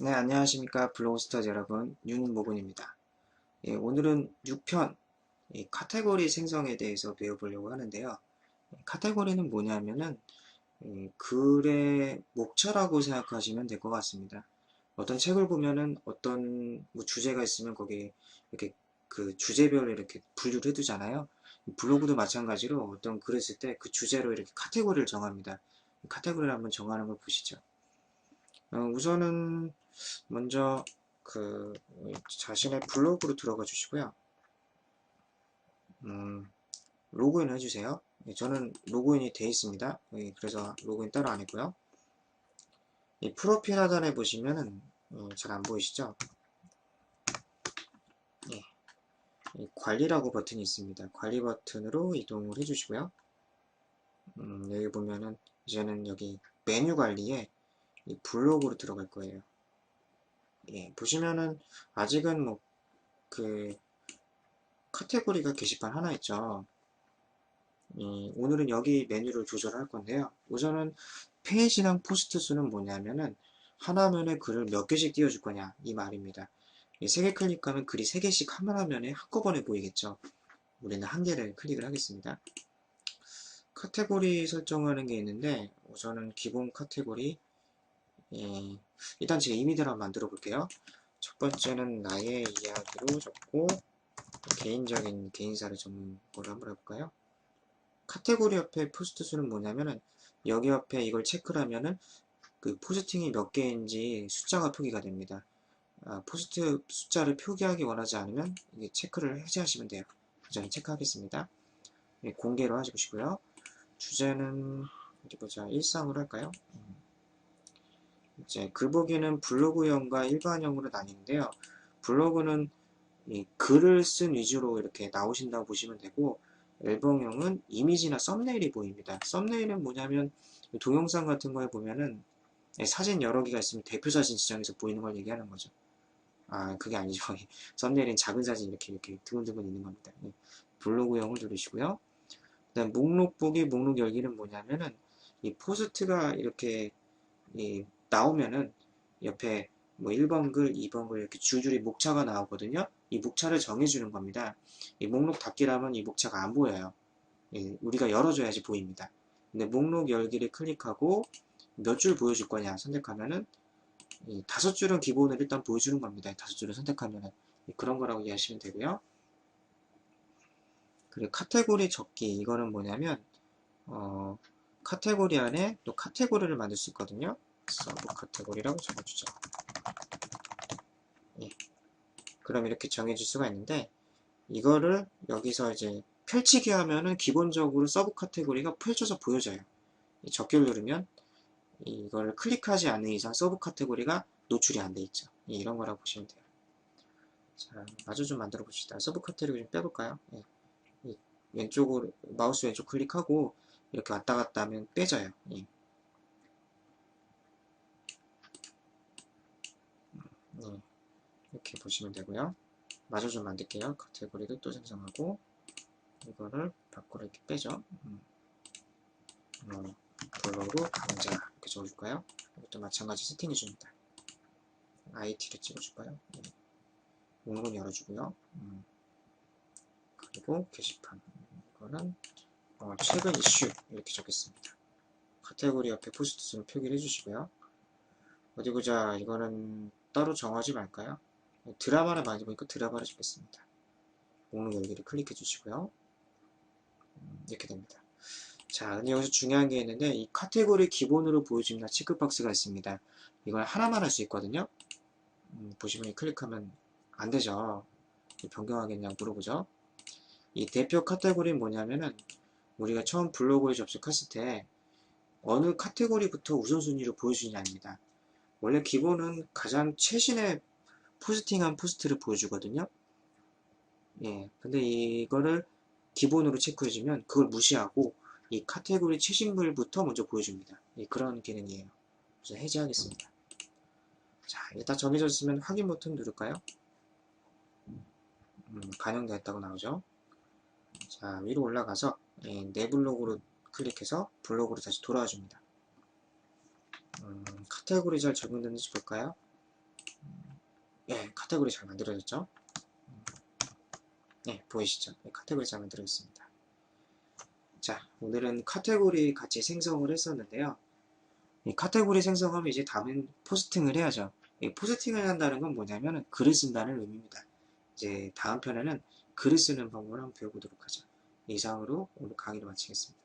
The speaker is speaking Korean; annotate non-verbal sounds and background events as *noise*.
네, 안녕하십니까. 블로그스터즈 여러분, 윤모근입니다. 예, 오늘은 6편 예, 카테고리 생성에 대해서 배워보려고 하는데요. 카테고리는 뭐냐면은 예, 글의 목차라고 생각하시면 될 것 같습니다. 어떤 책을 보면은 어떤 뭐 주제가 있으면 거기에 이렇게 그 주제별로 이렇게 분류를 해두잖아요. 블로그도 마찬가지로 어떤 글을 쓸 때 그 주제로 이렇게 카테고리를 정합니다. 카테고리를 한번 정하는 걸 보시죠. 어, 우선은 먼저 그 자신의 블로그로 들어가 주시고요. 음, 로그인 해주세요. 예, 저는 로그인이 되어 있습니다. 예, 그래서 로그인 따로 안 했고요. 이 프로필 하단에 보시면은 어, 잘안 보이시죠? 예, 관리라고 버튼이 있습니다. 관리 버튼으로 이동을 해주시고요. 음, 여기 보면은 이제는 여기 메뉴 관리에 이 블로그로 들어갈 거예요. 예, 보시면은 아직은 뭐 그 카테고리가 게시판 하나 있죠. 예, 오늘은 여기 메뉴를 조절할 건데요. 우선은 페이지랑 포스트 수는 뭐냐면은 하나면에 글을 몇 개씩 띄워줄 거냐 이 말입니다. 예, 세개 클릭하면 글이 세 개씩 한 화면에 한꺼번에 보이겠죠. 우리는 한 개를 클릭을 하겠습니다. 카테고리 설정하는 게 있는데 우선은 기본 카테고리 예, 일단 제가 이미지를 한번 만들어 볼게요. 첫 번째는 나의 이야기로 적고 개인적인 개인사를 좀 뭐를 한번 해볼까요? 카테고리 옆에 포스트 수는 뭐냐면은 여기 옆에 이걸 체크를 하면은 그 포스팅이 몇 개인지 숫자가 표기가 됩니다. 아, 포스트 숫자를 표기하기 원하지 않으면 이게 체크를 해제하시면 돼요. 저는 체크하겠습니다. 네, 공개로 하시고요. 주제는 어디 보자 일상으로 할까요? 음. 이제 글 보기는 블로그형과 일반형으로 나뉘는데요. 블로그는 글을 쓴 위주로 이렇게 나오신다고 보시면 되고 앨범형은 이미지나 썸네일이 보입니다. 썸네일은 뭐냐면 동영상 같은 거에 보면은 사진 여러 개가 있으면 대표 사진 지정해서 보이는 걸 얘기하는 거죠. 아 그게 아니죠. *laughs* 썸네일은 작은 사진 이렇게 이렇게 드문드문 있는 겁니다. 예, 블로그형을 누르시고요. 그다음 목록 보기, 목록 열기는 뭐냐면은 이 포스트가 이렇게 이 나오면은 옆에 뭐 1번 글, 2번 글 이렇게 줄줄이 목차가 나오거든요. 이 목차를 정해주는 겁니다. 이 목록 닫기라면 이 목차가 안 보여요. 예, 우리가 열어줘야지 보입니다. 근데 목록 열기를 클릭하고 몇 줄 보여줄 거냐 선택하면은 다섯 줄은 기본을 일단 보여주는 겁니다. 다섯 줄을 선택하면은 그런 거라고 이해하시면 되고요. 그리고 카테고리 적기 이거는 뭐냐면 어, 카테고리 안에 또 카테고리를 만들 수 있거든요. 서브 카테고리라고 적어주죠. 예. 그럼 이렇게 정해줄 수가 있는데 이거를 여기서 이제 펼치기 하면은 기본적으로 서브 카테고리가 펼쳐서 보여져요. 적기를 누르면 이걸 클릭하지 않는 이상 서브 카테고리가 노출이 안 돼 있죠. 예, 이런 거라고 보시면 돼요. 자, 마저 좀 만들어 봅시다. 서브 카테고리 좀 빼볼까요? 예. 왼쪽으로 마우스 왼쪽 클릭하고 이렇게 왔다 갔다 하면 빼져요. 예. 네, 이렇게 보시면 되고요. 마저 좀 만들게요. 카테고리도 또 생성하고 이거를 밖으로 이렇게 빼죠. 음. 어, 블로그 강좌 이렇게 적어줄까요? 이것도 마찬가지 세팅해 줍니다. IT를 찍어줄까요? 네. 목록은 열어주고요. 음. 그리고 게시판 이거는 어, 최근 이슈 이렇게 적겠습니다. 카테고리 옆에 포스트 수는 표기를 해주시고요. 어디 보자 이거는 따로 정하지 말까요? 드라마를 많이 보니까 드라마를 주겠습니다. 목록 열기를 클릭해 주시고요. 음, 이렇게 됩니다. 자, 근데 여기서 중요한 게 있는데 이 카테고리 기본으로 보여줍니다. 체크박스가 있습니다. 이걸 하나만 할 수 있거든요. 음, 보시면 클릭하면 안 되죠. 변경하겠냐고 물어보죠. 이 대표 카테고리는 뭐냐면은 우리가 처음 블로그에 접속했을 때 어느 카테고리부터 우선순위로 보여주냐입니다. 원래 기본은 가장 최신의 포스팅한 포스트를 보여주거든요. 예, 근데 이거를 기본으로 체크해주면 그걸 무시하고 이 카테고리 최신 글부터 먼저 보여줍니다. 예, 그런 기능이에요. 그래서 해제하겠습니다. 자, 일단 정해졌으면 확인 버튼 누를까요? 음, 반영되었다고 나오죠. 자, 위로 올라가서 예, 내 블로그로 클릭해서 블로그로 다시 돌아와 줍니다. 음, 카테고리 잘 적용됐는지 볼까요? 예, 카테고리 잘 만들어졌죠? 네, 보이시죠? 네, 카테고리 잘 만들어졌습니다. 자, 오늘은 카테고리 같이 생성을 했었는데요. 이 카테고리 생성하면 이제 다음엔 포스팅을 해야죠. 이 포스팅을 한다는 건 뭐냐면 글을 쓴다는 의미입니다. 이제 다음 편에는 글을 쓰는 방법을 한번 배워보도록 하죠. 이상으로 오늘 강의를 마치겠습니다.